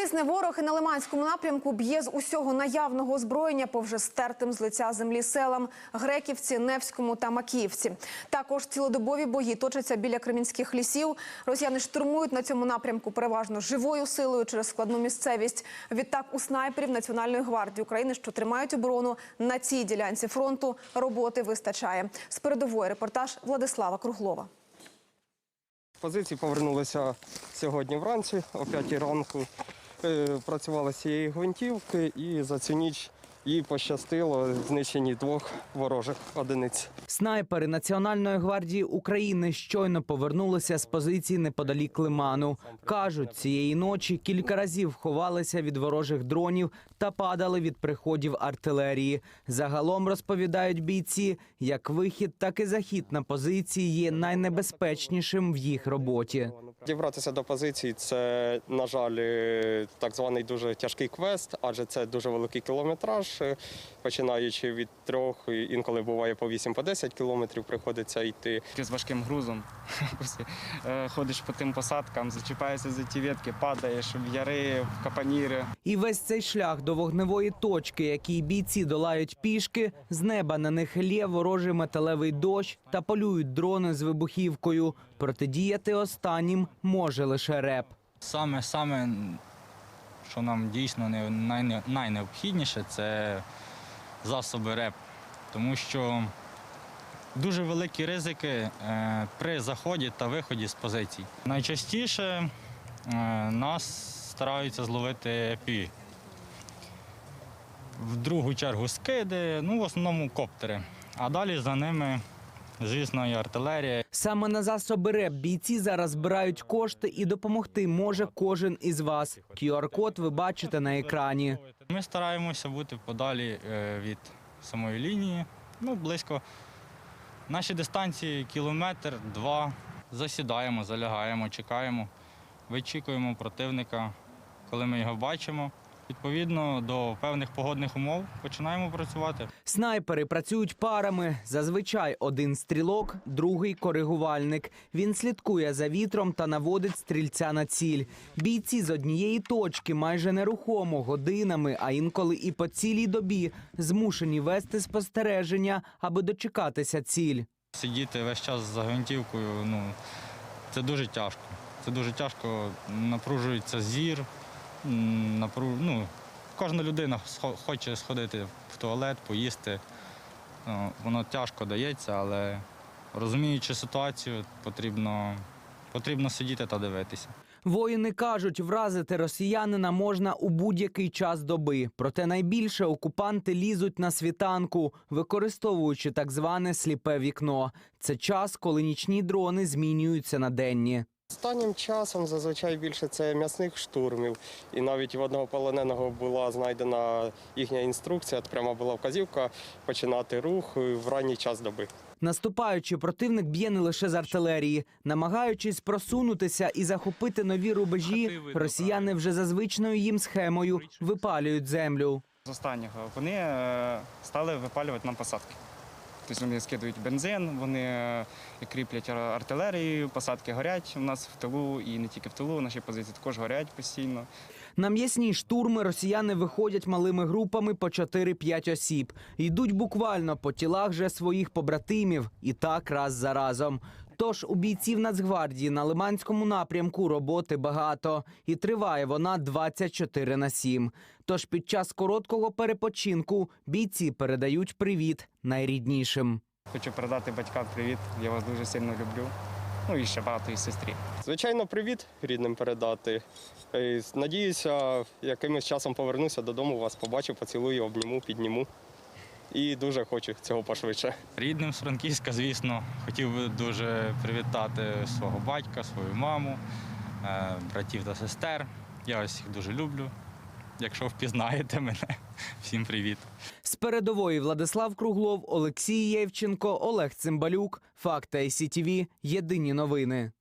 Тисне ворог і на Лиманському напрямку б'є з усього наявного озброєння по вже стертим з лиця землі селам Греківці, Невському та Макіївці. Також цілодобові бої точаться біля кремінських лісів. Росіяни штурмують на цьому напрямку переважно живою силою через складну місцевість. Відтак у снайперів Національної гвардії України, що тримають оборону на цій ділянці фронту, роботи вистачає. З передової репортаж Владислава Круглова. Позиції повернулися сьогодні вранці о 5 ранку. Е, Працювали з цієї гвинтівки і за цю ніч їй пощастило знищені двох ворожих одиниць. Снайпери Національної гвардії України щойно повернулися з позиції неподалік Лиману. Кажуть, цієї ночі кілька разів ховалися від ворожих дронів та падали від приходів артилерії. Загалом розповідають бійці, як вихід, так і захід на позиції є найнебезпечнішим в їх роботі. Дібратися до позиції це, на жаль, так званий дуже тяжкий квест, адже це дуже великий кілометраж, е, починаючи від трьох, інколи буває по 8 по 10 кілометрів приходиться йти. Ти з важким грузом Е, ходиш по тим посадкам, зачіпаєшся за ті ветки, падаєш в яри, в капаніри. І весь цей шлях до вогневої точки, який бійці долають пішки, з неба на них лє ворожий металевий дощ та полюють дрони з вибухівкою. Протидіяти останнім може лише реп. Саме, саме, що нам дійсно не- найнеобхідніше, це засоби РЕП. Тому що дуже великі ризики е, при заході та виході з позицій. Найчастіше е, нас стараються зловити пі. В другу чергу скиди, ну в основному коптери. А далі за ними, звісно, і артилерія. Саме на засоби РЕП бійці зараз збирають кошти і допомогти може кожен із вас. QR-код ви бачите на екрані. Ми стараємося бути подалі е, від самої лінії, ну, близько. Наші дистанції кілометр, два. Засідаємо, залягаємо, чекаємо, вичікуємо противника, коли ми його бачимо. Відповідно до певних погодних умов починаємо працювати. Снайпери працюють парами. Зазвичай один стрілок, другий коригувальник. Він слідкує за вітром та наводить стрільця на ціль. Бійці з однієї точки майже нерухомо годинами, а інколи і по цілій добі змушені вести спостереження, аби дочекатися ціль. Сидіти весь час за гвинтівкою, ну, це дуже тяжко. Це дуже тяжко, напружується зір. Ну, кожна людина хоче сходити в туалет, поїсти. Ну, Воно тяжко дається, але розуміючи ситуацію, потрібно, потрібно сидіти та дивитися. Воїни кажуть, вразити росіянина можна у будь-який час доби. Проте найбільше окупанти лізуть на світанку, використовуючи так зване сліпе вікно. Це час, коли нічні дрони змінюються на денні. Останнім часом зазвичай більше це м'ясних штурмів. І навіть в одного полоненого була знайдена їхня інструкція, пряма була вказівка починати рух в ранній час доби. Наступаючи, противник б'є не лише з артилерії, намагаючись просунутися і захопити нові рубежі, росіяни вже за звичною їм схемою випалюють землю. З останнього вони е, стали випалювати нам посадки. Тобто вони скидують бензин, вони е, кріплять артилерію, посадки горять у нас в тилу і не тільки в тилу, наші позиції також горять постійно. На м'ясні штурми росіяни виходять малими групами по 4-5 осіб. Йдуть буквально по тілах же своїх побратимів і так раз за разом. Тож у бійців Нацгвардії на Лиманському напрямку роботи багато, і триває вона 24 на 7. Тож під час короткого перепочинку бійці передають привіт найріднішим. Хочу передати батькам привіт, я вас дуже сильно люблю. Ну і ще багато і сестрі. Звичайно, привіт рідним передати. Е, Надіюся, якимось часом повернуся додому, вас побачу, поцілую, обніму, підніму. І дуже хочу цього пошвидше. Рідним з Франківська, звісно, хотів би дуже привітати свого батька, свою маму, е, братів та сестер. Я вас всіх дуже люблю. Якщо впізнаєте мене, всім привіт. З передової Владислав Круглов, Олексій Євченко, Олег Цимбалюк. Факти ICTV. Єдині новини.